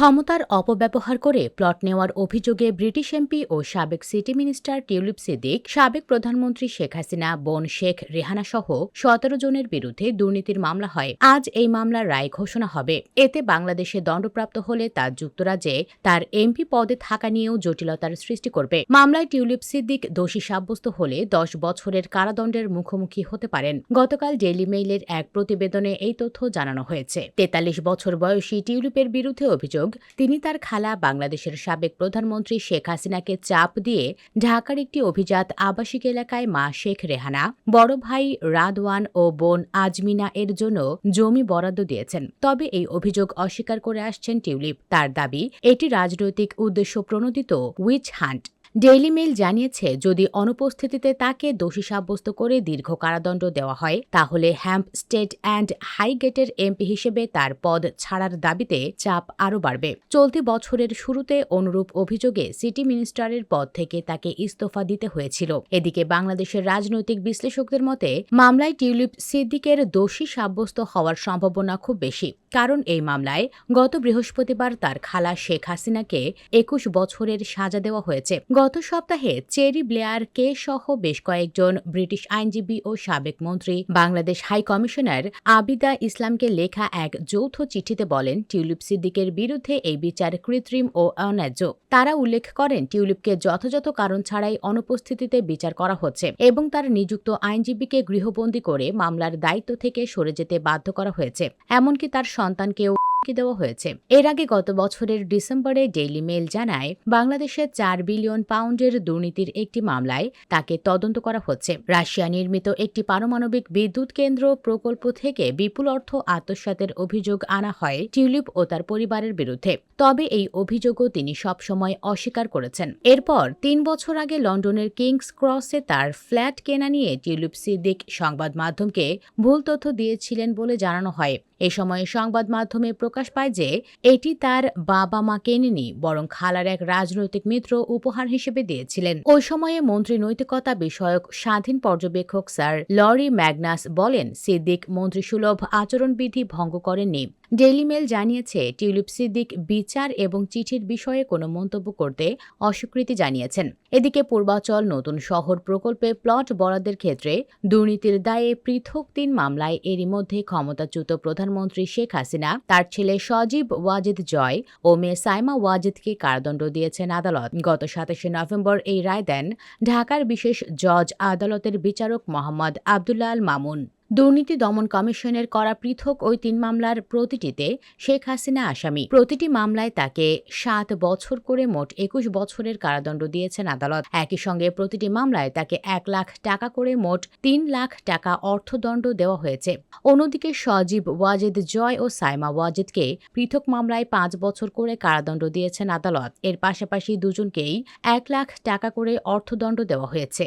ক্ষমতার অপব্যবহার করে প্লট নেওয়ার অভিযোগে ব্রিটিশ এমপি ও সাবেক সিটি মিনিস্টার টিউলিপ সিদ্দিক, সাবেক প্রধানমন্ত্রী শেখ হাসিনা, বোন শেখ রেহানা সহ সতেরো জনের বিরুদ্ধে দুর্নীতির মামলা হয়। আজ এই মামলার রায় ঘোষণা হবে। এতে বাংলাদেশে দণ্ডপ্রাপ্ত হলে তা যুক্তরাজ্যে তার এমপি পদে থাকা নিয়েও জটিলতার সৃষ্টি করবে। মামলায় টিউলিপ সিদ্দিক দোষী সাব্যস্ত হলে দশ বছরের কারাদণ্ডের মুখোমুখি হতে পারেন। গতকাল ডেইলি মেইলের এক প্রতিবেদনে এই তথ্য জানানো হয়েছে। তেতাল্লিশ বছর বয়সী টিউলিপের বিরুদ্ধে অভিযোগ তিনি তার খালা বাংলাদেশের সাবেক প্রধানমন্ত্রী শেখ হাসিনাকে চাপ দিয়ে ঢাকার একটি অভিজাত আবাসিক এলাকায় মা শেখ রেহানা, বড় ভাই রাদওয়ান ও বোন আজমিনা এর জন্য জমি বরাদ্দ দিয়েছেন। তবে এই অভিযোগ অস্বীকার করে আসছেন টিউলিপ। তার দাবি, এটি রাজনৈতিক উদ্দেশ্য প্রণোদিত উইচ হান্ট। ডেইলি মেইল জানিয়েছে, যদি অনুপস্থিতিতে তাকে দোষী সাব্যস্ত করে দীর্ঘ কারাদণ্ড দেওয়া হয়, তাহলে হ্যাম্প স্টেট অ্যান্ড হাইগেটের এমপি হিসেবে তার পদ ছাড়ার দাবিতে চাপ আরও বাড়বে। চলতি বছরের শুরুতে অনুরূপ অভিযোগে সিটি মিনিস্টারের পদ থেকে তাকে ইস্তফা দিতে হয়েছিল। এদিকে বাংলাদেশের রাজনৈতিক বিশ্লেষকদের মতে, মামলায় টিউলিপ সিদ্দিকের দোষী সাব্যস্ত হওয়ার সম্ভাবনা খুব বেশি। কারণ এই মামলায় গত বৃহস্পতিবার তার খালা শেখ হাসিনাকে একুশ বছরের সাজা দেওয়া হয়েছে। গত সপ্তাহে চেরি ব্লেয়ার কে সহ বেশ কয়েকজন ব্রিটিশ আইনজীবী ও সাবেক মন্ত্রী বাংলাদেশ হাই কমিশনার আবিদা ইসলামকে লেখা এক যৌথ চিঠিতে বলেন, টিউলিপ সিদ্দিকের বিরুদ্ধে এই বিচার কৃত্রিম ও অন্যায্য। তারা উল্লেখ করেন, টিউলিপকে যথাযথ কারণ ছাড়াই অনুপস্থিতিতে বিচার করা হচ্ছে এবং তার নিযুক্ত আইনজীবীকে গৃহবন্দী করে মামলার দায়িত্ব থেকে সরে যেতে বাধ্য করা হয়েছে। এমনকি তার সন্তানকেও দেওয়া হয়েছে। এর আগে গত বছরের ডিসেম্বরে ডেইলি মেল জানায়, বাংলাদেশে চার বিলিয়ন পাউন্ডের দুর্নীতির একটি মামলায় তাকে তদন্ত করা হচ্ছে। রাশিয়া নির্মিত একটি পারমাণবিক বিদ্যুৎ কেন্দ্র প্রকল্প থেকে বিপুল অর্থ আত্মসাতের অভিযোগ আনা হয় টিউলিপ ও তার পরিবারের বিরুদ্ধে। তবে এই অভিযোগও তিনি সবসময় অস্বীকার করেছেন। এরপর তিন বছর আগে লন্ডনের কিংস ক্রসে তার ফ্ল্যাট কেনা নিয়ে টিউলিপ সিদ্দিক সংবাদ মাধ্যমকে ভুল তথ্য দিয়েছিলেন বলে জানানো হয়। এ সময়ে সংবাদ মাধ্যমে প্রকাশ পায় যে, এটি তার বাবা মা কেনেনি, বরং খালার এক রাজনৈতিক মিত্র উপহার হিসেবে দিয়েছিলেন। ওই সময়ে মন্ত্রী নৈতিকতা বিষয়ক স্বাধীন পর্যবেক্ষক স্যার লরি ম্যাগনাস বলেন, সিদ্দিক মন্ত্রীসুলভ আচরণবিধি ভঙ্গ করেননি। ডেইলি মেল জানিয়েছে, টিউলিপ সিদ্দিক বিচার এবং চিঠির বিষয়ে কোনো মন্তব্য করতে অস্বীকৃতি জানিয়েছেন। এদিকে পূর্বাচল নতুন শহর প্রকল্পে প্লট বরাদ্দের ক্ষেত্রে দুর্নীতির দায়ে পৃথক তিন মামলায় এরই মধ্যে ক্ষমতাচ্যুত প্রধানমন্ত্রী শেখ হাসিনা, তার ছেলে সজীব ওয়াজিদ জয় ও মেয়ে সাইমা ওয়াজিদকে কারাদণ্ড দিয়েছেন আদালত। গত সাতাশে নভেম্বর এই রায় দেন ঢাকার বিশেষ জজ আদালতের বিচারক মোহাম্মদ আবদুল্লাহ মামুন। দুর্নীতি দমন কমিশনের করা পৃথক ওই তিন মামলার প্রতিটিতে শেখ হাসিনা আসামি। প্রতিটি মামলায় তাকে সাত বছর করে মোট একুশ বছরের কারাদণ্ড দিয়েছেন আদালত। একই সঙ্গে প্রতিটি মামলায় তাকে এক লাখ টাকা করে মোট তিন লাখ টাকা অর্থদণ্ড দেওয়া হয়েছে। অন্যদিকে সজীব ওয়াজেদ জয় ও সাইমা ওয়াজেদকে পৃথক মামলায় পাঁচ বছর করে কারাদণ্ড দিয়েছেন আদালত। এর পাশাপাশি দুজনকেই এক লাখ টাকা করে অর্থদণ্ড দেওয়া হয়েছে।